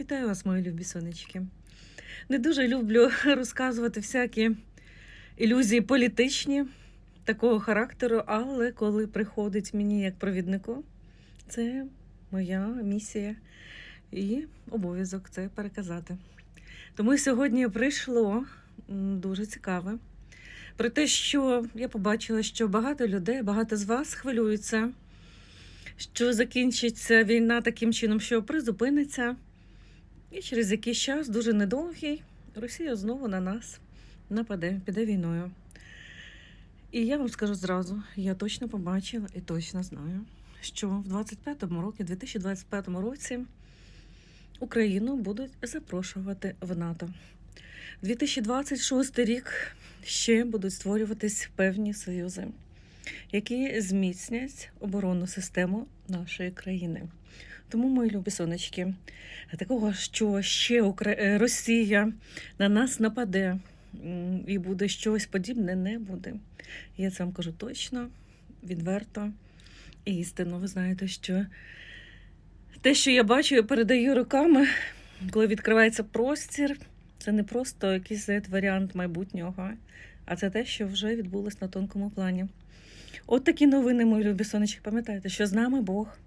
Вітаю вас, мої любі сонечки. Не дуже люблю розказувати всякі ілюзії політичні такого характеру, але коли приходить мені як провіднику, це моя місія і обов'язок це переказати. Тому сьогодні прийшло дуже цікаве про те, що я побачила, що багато людей, багато з вас хвилюються, що закінчиться війна таким чином, що призупиниться. І через якийсь час, дуже недовгий, Росія знову на нас нападе, піде війною. І я вам скажу зразу: я точно побачила і точно знаю, що в 25-му році, 2025 році Україну будуть запрошувати в НАТО. 2026 рік ще будуть створюватись певні союзи, які зміцнять оборонну систему нашої країни. Тому, мої любі сонечки, такого, що ще Укра... е, Росія на нас нападе і буде щось подібне, не буде. Я це вам кажу точно, відверто і істинно. Ви знаєте, що те, що я бачу, я передаю руками, коли відкривається простір, це не просто якийсь варіант майбутнього, а це те, що вже відбулось на тонкому плані. От такі новини, мої любі сонечки, пам'ятайте, що з нами Бог.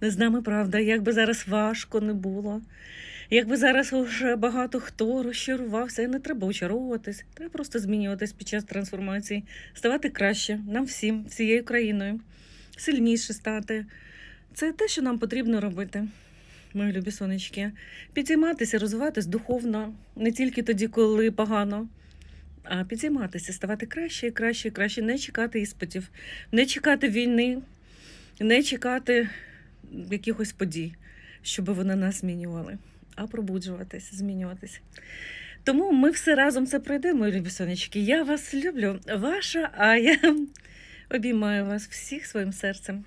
Не з нами правда, як би зараз важко не було, якби зараз вже багато хто розчарувався, і не треба очаровуватись, треба просто змінюватись під час трансформації, ставати краще нам всім, всією країною, сильніше стати. Це те, що нам потрібно робити, мої любі сонечки. Підійматися, розвиватись духовно, не тільки тоді, коли погано, а підійматися, ставати краще і краще і краще, не чекати іспитів, не чекати війни, не чекати якихось подій, щоб вони нас змінювали, а пробуджуватись, змінюватись. Тому ми все разом це пройдемо, любі сонечки. Я вас люблю, ваша, а я обіймаю вас всіх своїм серцем.